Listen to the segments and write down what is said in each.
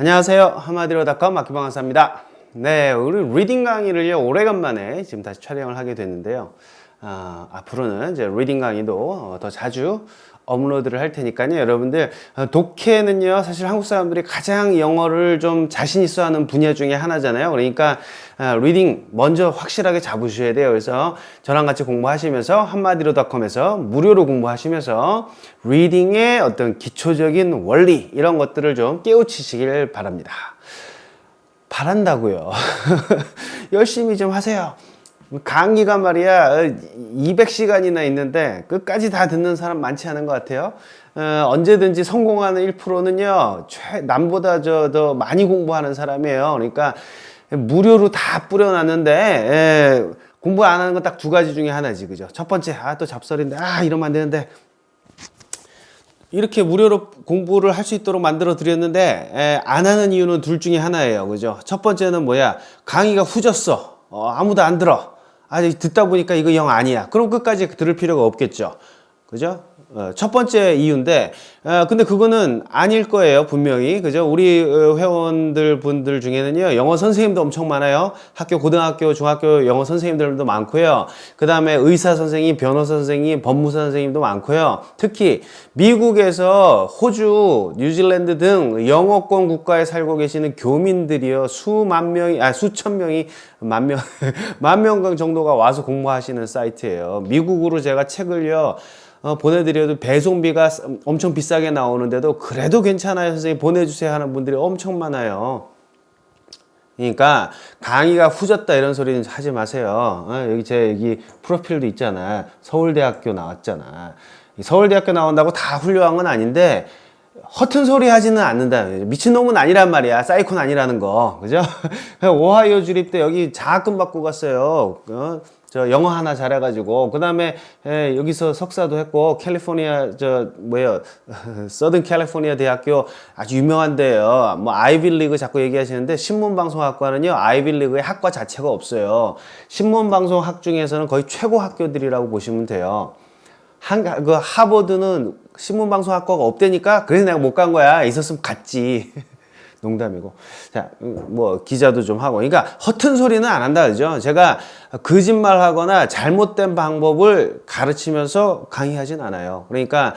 안녕하세요. 한마디로닷컴 마키방 강사입니다. 네, 우리 리딩 강의를요, 오래간만에 지금 다시 촬영을 하게 됐는데요. 아, 앞으로는 이제 리딩 강의도 어, 더 자주 업로드를 할 테니까요. 여러분들, 어, 독해는요, 사실 한국 사람들이 가장 영어를 좀 자신 있어 하는 분야 중에 하나잖아요. 그러니까, 아, 리딩 먼저 확실하게 잡으셔야 돼요. 그래서 저랑 같이 공부하시면서 한마디로닷컴에서 무료로 공부하시면서 리딩의 어떤 기초적인 원리, 이런 것들을 좀 깨우치시길 바랍니다. 바란다고요. 열심히 좀 하세요. 강의가 말이야 200시간이나 있는데 끝까지 다 듣는 사람 많지 않은 것 같아요. 어, 언제든지 성공하는 1%는요 최, 남보다 저 더 많이 공부하는 사람이에요. 그러니까 무료로 다 뿌려놨는데 에, 공부 안 하는 건 딱 두 가지 중에 하나지, 그죠? 첫 번째 아 또 잡설인데 아 이러면 안 되는데 이렇게 무료로 공부를 할 수 있도록 만들어 드렸는데 에, 안 하는 이유는 둘 중에 하나예요. 그죠? 첫 번째는 뭐야? 강의가 후졌어. 어, 아무도 안 들어. 아직 듣다 보니까 이거 영 아니야. 그럼 끝까지 들을 필요가 없겠죠. 그죠? 어, 첫 번째 이유인데, 어, 근데 그거는 아닐 거예요, 분명히. 그죠? 우리 어, 회원들 분들 중에는요, 영어 선생님도 엄청 많아요. 학교, 고등학교, 중학교 영어 선생님들도 많고요. 그 다음에 의사 선생님, 변호사 선생님, 법무사 선생님도 많고요. 특히 미국에서 호주, 뉴질랜드 등 영어권 국가에 살고 계시는 교민들이요, 수만 명이, 아, 수천 명이, 만 명, 만 명 정도가 와서 공부하시는 사이트예요. 미국으로 제가 책을요, 어, 보내드려도 배송비가 엄청 비싸게 나오는데도 그래도 괜찮아요 선생님 보내주세요 하는 분들이 엄청 많아요 그러니까 강의가 후졌다 이런 소리는 하지 마세요 어, 여기 제 여기 프로필도 있잖아 서울대학교 나왔잖아 서울대학교 나온다고 다 훌륭한 건 아닌데 허튼 소리 하지는 않는다. 미친놈은 아니란 말이야. 사이콘 아니라는 거. 그죠? 오하이오 주립 때 여기 장학금 받고 갔어요. 어? 저 영어 하나 잘해가지고 그 다음에 여기서 석사도 했고 캘리포니아 저 뭐예요? 서든 캘리포니아 대학교 아주 유명한데요. 뭐 아이빌리그 자꾸 얘기하시는데 신문방송학과는요 아이빌리그의 학과 자체가 없어요. 신문방송학 중에서는 거의 최고 학교들이라고 보시면 돼요. 한 그 하버드는 신문방송학과가 없대니까 그래서 내가 못 간 거야. 있었으면 갔지 농담이고. 자, 음, 뭐, 기자도 좀 하고. 그러니까, 허튼 소리는 안 한다, 그죠? 제가 거짓말 하거나 잘못된 방법을 가르치면서 강의하진 않아요. 그러니까,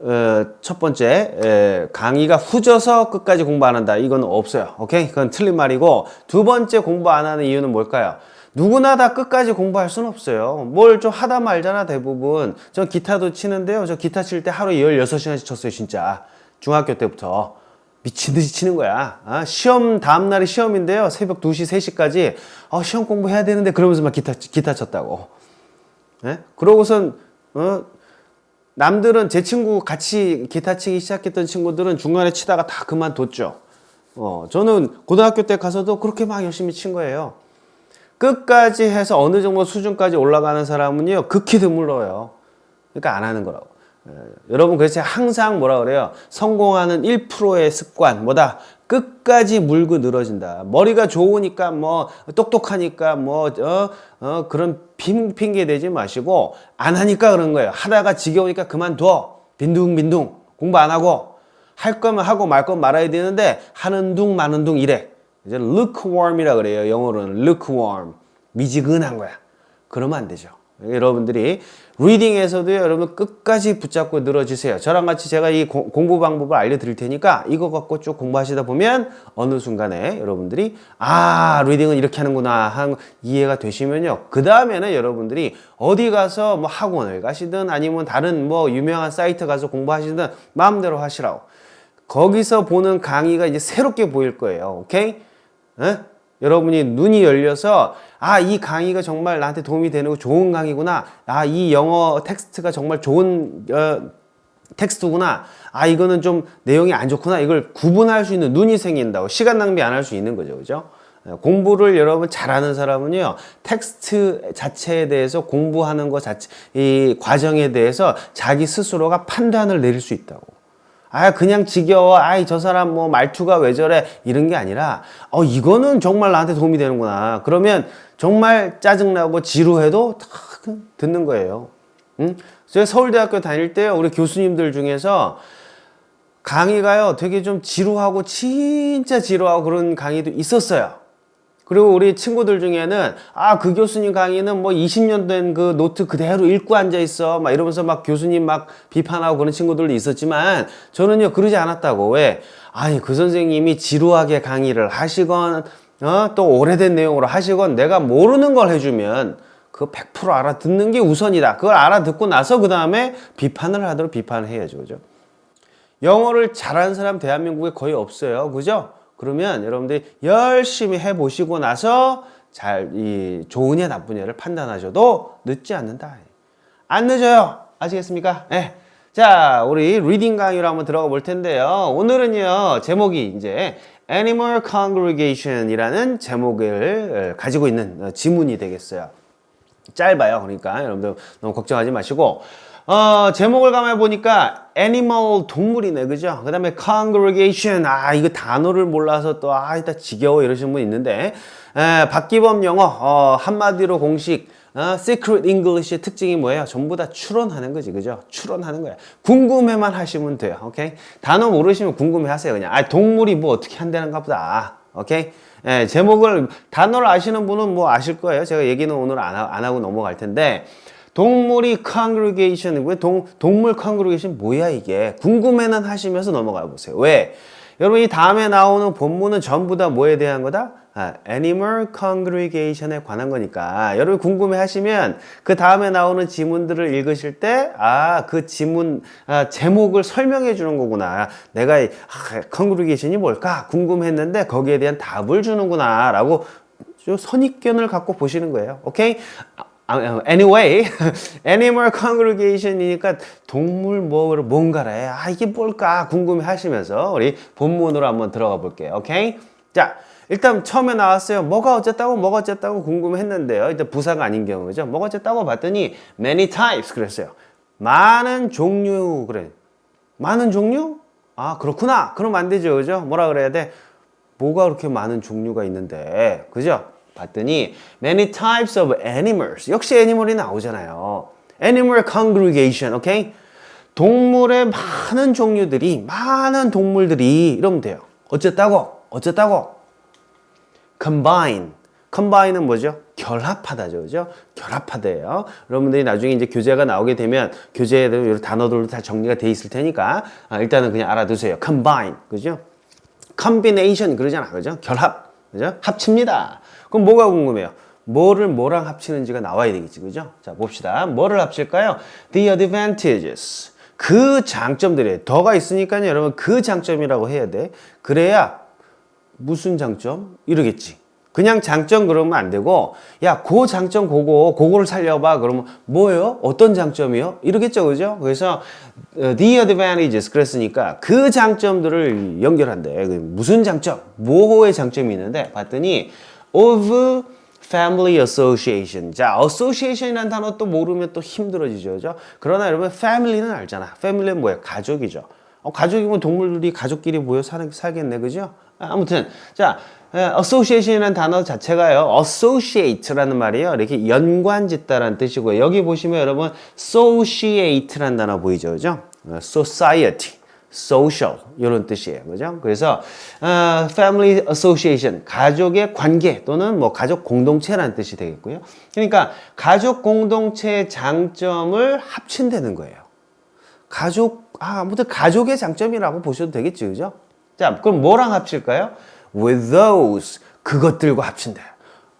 어, 첫 번째, 에, 강의가 후져서 끝까지 공부 안 한다. 이건 없어요. 오케이? 그건 틀린 말이고, 두 번째 공부 안 하는 이유는 뭘까요? 누구나 다 끝까지 공부할 수는 없어요. 뭘 좀 하다 말잖아, 대부분. 저 기타도 치는데요. 저 기타 칠 때 하루에 16시간씩 쳤어요, 진짜. 중학교 때부터. 미친 듯이 치는 거야. 아, 시험 다음 날이 시험인데요. 새벽 2시, 3시까지 어, 시험 공부해야 되는데 그러면서 막 기타 기타 쳤다고. 예? 그러고선 어, 남들은 제 친구 같이 기타 치기 시작했던 친구들은 중간에 치다가 다 그만뒀죠. 어, 저는 고등학교 때 가서도 그렇게 막 열심히 친 거예요. 끝까지 해서 어느 정도 수준까지 올라가는 사람은요, 극히 드물어요. 그러니까 안 하는 거라고. 예, 여러분 그래서 항상 뭐라 그래요? 성공하는 1%의 습관 뭐다? 끝까지 물고 늘어진다. 머리가 좋으니까 뭐 똑똑하니까 뭐 어, 어, 그런 핑, 핑계 대지 마시고 안 하니까 그런 거예요. 하다가 지겨우니까 그만둬. 빈둥빈둥 공부 안 하고 할 거면 하고 말 건 말아야 되는데 하는 둥 마는 둥 이래. 이제 lukewarm이라 그래요. 영어로는 lukewarm. 미지근한 거야. 그러면 안 되죠. 여러분들이 리딩에서도 여러분 끝까지 붙잡고 늘어지세요. 저랑 같이 제가 이 고, 공부 방법을 알려드릴 테니까 이거 갖고 쭉 공부하시다 보면 어느 순간에 여러분들이 아 리딩은 이렇게 하는구나 한 이해가 되시면요. 그 다음에는 여러분들이 어디 가서 뭐 학원을 가시든 아니면 다른 뭐 유명한 사이트 가서 공부하시든 마음대로 하시라고. 거기서 보는 강의가 이제 새롭게 보일 거예요. 오케이? 에? 여러분이 눈이 열려서 아, 이 강의가 정말 나한테 도움이 되는 좋은 강의구나. 아, 이 영어 텍스트가 정말 좋은 어, 텍스트구나. 아, 이거는 좀 내용이 안 좋구나. 이걸 구분할 수 있는 눈이 생긴다고. 시간 낭비 안 할 수 있는 거죠. 그죠? 공부를 여러분 잘하는 사람은요, 텍스트 자체에 대해서 공부하는 것 자체, 이 과정에 대해서 자기 스스로가 판단을 내릴 수 있다고. 아 그냥 지겨워 아이 저 사람 뭐 말투가 왜 저래 이런 게 아니라 어 이거는 정말 나한테 도움이 되는구나 그러면 정말 짜증나고 지루해도 다 듣는 거예요 응? 제가 서울대학교 다닐 때 우리 교수님들 중에서 강의가요 되게 좀 지루하고 진짜 지루하고 그런 강의도 있었어요. 그리고 우리 친구들 중에는 아 그 교수님 강의는 뭐 20년 된 그 노트 그대로 읽고 앉아 있어. 막 이러면서 막 교수님 막 비판하고 그런 친구들도 있었지만 저는요 그러지 않았다고. 왜? 아니 그 선생님이 지루하게 강의를 하시건 어, 또 오래된 내용으로 하시건 내가 모르는 걸 해주면 그 100% 알아듣는 게 우선이다. 그걸 알아듣고 나서 그 다음에 비판을 하도록 비판을 해야죠. 그죠? 영어를 잘하는 사람 대한민국에 거의 없어요. 그죠? 그러면 여러분들이 열심히 해보시고 나서 잘, 이, 좋으냐 나쁘냐를 판단하셔도 늦지 않는다. 안 늦어요. 아시겠습니까? 네. 자, 우리 리딩 강의로 한번 들어가 볼 텐데요. 오늘은요, 제목이 이제 Animal Congregation이라는 제목을 가지고 있는 지문이 되겠어요. 짧아요. 그러니까 여러분들 너무 걱정하지 마시고 어, 제목을 가만 보니까 animal 동물이네. 그죠? 그 다음에 congregation 아, 이거 단어를 몰라서 또 아, 이따 지겨워 이러시는 분 있는데 에, 박기범 영어 어, 한마디로 공식 어, Secret English의 특징이 뭐예요? 전부 다 추론하는 거지, 그죠? 추론하는 거야. 궁금해만 하시면 돼요, 오케이? 단어 모르시면 궁금해 하세요, 그냥. 아, 동물이 뭐 어떻게 한다는가 보다, 오케이? 예, 제목을, 단어를 아시는 분은 뭐 아실 거예요. 제가 얘기는 오늘 안, 하, 안 하고 넘어갈 텐데, 동물이 congregation이고요. 동, 동물 congregation 뭐야 이게? 궁금해는 하시면서 넘어가 보세요. 왜? 여러분 이 다음에 나오는 본문은 전부 다 뭐에 대한 거다? 아, animal congregation에 관한 거니까 여러분 궁금해 하시면 그 다음에 나오는 지문들을 읽으실 때 아 그 지문 아, 제목을 설명해 주는 거구나 내가 이, 아, congregation이 뭘까 궁금했는데 거기에 대한 답을 주는구나 라고 좀 선입견을 갖고 보시는 거예요 오케이 아, anyway, animal congregation이니까 동물 뭐 뭔가래. 아 이게 뭘까 궁금해 하시면서 우리 본문으로 한번 들어가 볼게요. 오케이? 자, 일단 처음에 나왔어요. 뭐가 어쨌다고 뭐가 어쨌다고 궁금했는데요. 일단 부사가 아닌 경우죠. 뭐가 어쨌다고 봤더니 many types 그랬어요. 많은 종류 그래. 많은 종류? 아 그렇구나. 그럼 안 되죠, 그죠? 뭐라 그래야 돼? 뭐가 그렇게 많은 종류가 있는데, 그죠? 봤더니 many types of animals 역시 애니멀이 나오잖아요. animal congregation, 오케이? 동물의 많은 종류들이 많은 동물들이 이러면 돼요. 어쨌다고? 어쨌다고? combine. combine은 뭐죠? 결합하다죠. 그죠? 결합하대요. 여러분들이 나중에 이제 교재가 나오게 되면 교재에 이런 단어들도 다 정리가 돼 있을 테니까 아, 일단은 그냥 알아두세요. combine. 그죠? combination 그러잖아. 그죠? 결합. 그죠? 합칩니다. 그럼 뭐가 궁금해요? 뭐를 뭐랑 합치는지가 나와야 되겠지. 그죠? 자, 봅시다. 뭐를 합칠까요? The advantages. 그 장점들이 더가 있으니까요. 여러분 그 장점이라고 해야 돼. 그래야 무슨 장점? 이러겠지. 그냥 장점 그러면 안 되고 야, 그 장점 그거 그거를 살려봐. 그러면 뭐예요? 어떤 장점이요? 이러겠죠, 그죠? 그래서 어, the advantages 그랬으니까 그 장점들을 연결한대. 그 무슨 장점? 뭐의 장점이 있는데 봤더니 of family association. 자, association이라는 단어 또 모르면 또 힘들어지죠, 그죠? 그러나 여러분 family는 알잖아. family는 뭐야? 가족이죠. 어, 가족이면 동물들이 가족끼리 모여 사는, 살겠네, 그죠? 아무튼 자 association이라는 단어 자체가요 associate라는 말이에요. 이렇게 연관 짓다라는 뜻이고요. 여기 보시면 여러분 associate라는 단어 보이죠 그죠? society social 이런 뜻이에요 그죠? 그래서 어, family association 가족의 관계 또는 뭐 가족 공동체라는 뜻이 되겠고요. 그러니까 가족 공동체의 장점을 합친다는 거예요. 가족 아 아무튼 가족의 장점이라고 보셔도 되겠죠 그죠? 자, 그럼 뭐랑 합칠까요? With those. 그것들과 합친다.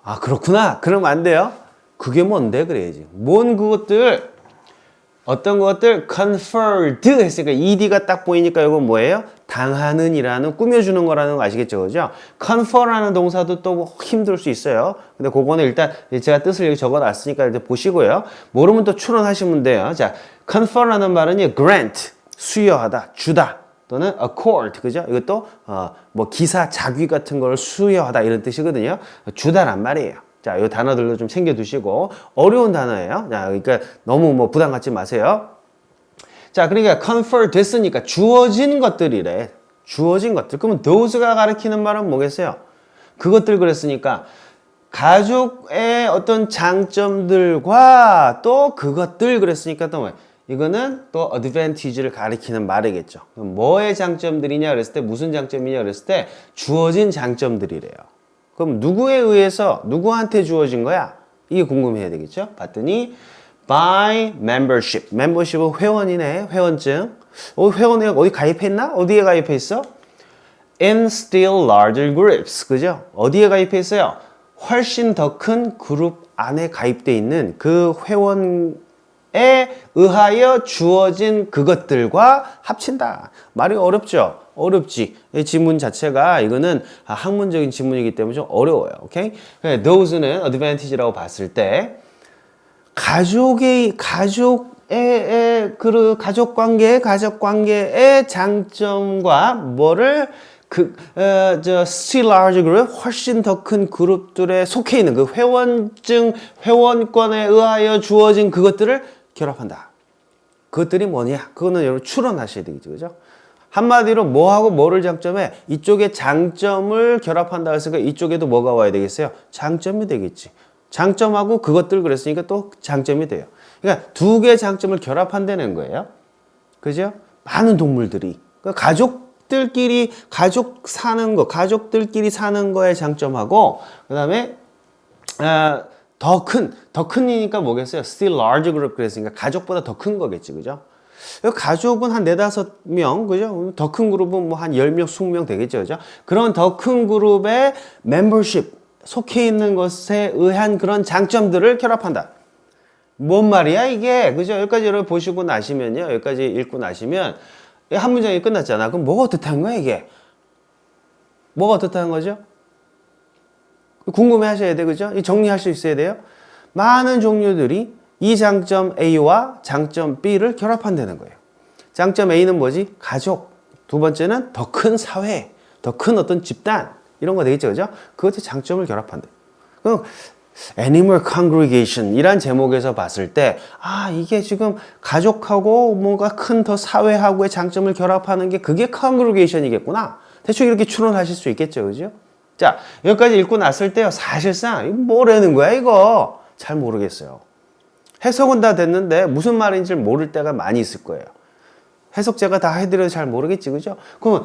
아, 그렇구나. 그러면 안 돼요. 그게 뭔데? 그래야지. 뭔 그것들? 어떤 것들? conferred 했으니까 ed가 딱 보이니까 이건 뭐예요? 당하는 이라는 꾸며주는 거라는 거 아시겠죠? 그죠? confer라는 동사도 또 힘들 수 있어요. 근데 그거는 일단 제가 뜻을 여기 적어 놨으니까 일단 보시고요. 모르면 또 추론하시면 돼요. 자, confer라는 말은요, grant. 수여하다, 주다. 또는 accord 그죠? 이것도 어, 뭐 기사 자귀 같은 걸 수여하다 이런 뜻이거든요. 주다란 말이에요. 자, 이 단어들도 좀 챙겨 두시고 어려운 단어예요. 자, 그러니까 너무 뭐 부담 갖지 마세요. 자, 그러니까 confer 됐으니까 주어진 것들이래. 주어진 것들. 그러면 those가 가리키는 말은 뭐겠어요? 그것들 그랬으니까 가족의 어떤 장점들과 또 그것들 그랬으니까 또 뭐예요? 이거는 또 advantage를 가리키는 말이겠죠. 그럼 뭐의 장점들이냐 그랬을 때 무슨 장점이냐 그랬을 때 주어진 장점들이래요. 그럼 누구에 의해서 누구한테 주어진 거야? 이게 궁금해야 되겠죠? 봤더니 by membership. membership은 회원이네. 회원증. 어, 회원에 어디 가입했나? 어디에 가입했어? in still larger groups. 그죠? 어디에 가입해 있어요? 훨씬 더 큰 그룹 안에 가입돼 있는 그 회원 에 의하여 주어진 그것들과 합친다. 말이 어렵죠? 어렵지. 이 지문 자체가 이거는 아, 학문적인 지문이기 때문에 좀 어려워요. 오케이? 그래, those는 advantage라고 봤을 때 가족의 가족의 의, 그 가족 관계 가족 관계의 장점과 뭐를 그저 still larger group 훨씬 더 큰 그룹들에 속해 있는 그 회원증 회원권에 의하여 주어진 그것들을 결합한다. 그것들이 뭐냐? 그거는 여러분 추론하셔야 되겠죠, 그죠? 한마디로 뭐하고 뭐를 장점에 이쪽에 장점을 결합한다 했으니까 이쪽에도 뭐가 와야 되겠어요? 장점이 되겠지. 장점하고 그것들 그랬으니까 또 장점이 돼요. 그러니까 두 개의 장점을 결합한다는 거예요. 그죠? 많은 동물들이. 그러니까 가족들끼리, 가족 사는 거, 가족들끼리 사는 거의 장점하고, 그 다음에, 아, 더 큰, 더 큰이니까 뭐겠어요? Still larger group 그랬으니까 가족보다 더 큰 거겠지, 그죠? 가족은 한 네다섯 명, 그죠? 더 큰 그룹은 뭐 한 열명 스무 명 되겠죠, 그죠? 그런 더 큰 그룹의 멤버십, 속해 있는 것에 의한 그런 장점들을 결합한다. 뭔 말이야 이게 그죠 여기까지 여러분 보시고 나시면요 여기까지 읽고 나시면 한 문장이 끝났잖아 그럼 뭐가 어떻다는 거야 이게 뭐가 어떻다는 거죠 궁금해 하셔야 돼 그죠? 정리할 수 있어야 돼요. 많은 종류들이 이 장점 A와 장점 B를 결합한다는 거예요. 장점 A는 뭐지? 가족. 두 번째는 더 큰 사회 더 큰 어떤 집단. 이런 거 되겠죠 그죠? 그것의 장점을 결합한다. 그럼 Animal Congregation 이란 제목에서 봤을 때, 아, 이게 지금 가족하고 뭔가 큰 더 사회하고의 장점을 결합하는 게 그게 Congregation이겠구나. 대충 이렇게 추론하실 수 있겠죠, 그죠? 자, 여기까지 읽고 났을 때요, 사실상, 뭐라는 거야, 이거? 잘 모르겠어요. 해석은 다 됐는데 무슨 말인지 모를 때가 많이 있을 거예요. 해석 제가 다 해드려도 잘 모르겠지, 그죠? 그러면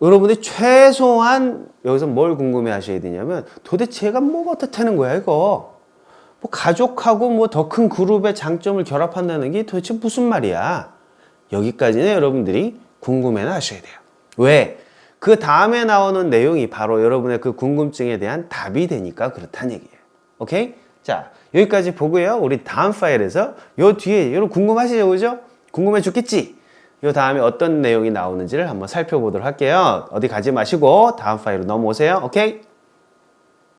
여러분들이 최소한 여기서 뭘 궁금해 하셔야 되냐면 도대체 얘가 뭐가 어떻다는 거야 이거 뭐 가족하고 뭐 더 큰 그룹의 장점을 결합한다는 게 도대체 무슨 말이야 여기까지는 여러분들이 궁금해는 하셔야 돼요 왜? 그 다음에 나오는 내용이 바로 여러분의 그 궁금증에 대한 답이 되니까 그렇다는 얘기예요 오케이? 자 여기까지 보고요 우리 다음 파일에서 요 뒤에 여러분 궁금하시죠 그죠? 궁금해 죽겠지? 요 다음에 어떤 내용이 나오는지를 한번 살펴보도록 할게요. 어디 가지 마시고 다음 파일로 넘어오세요. 오케이?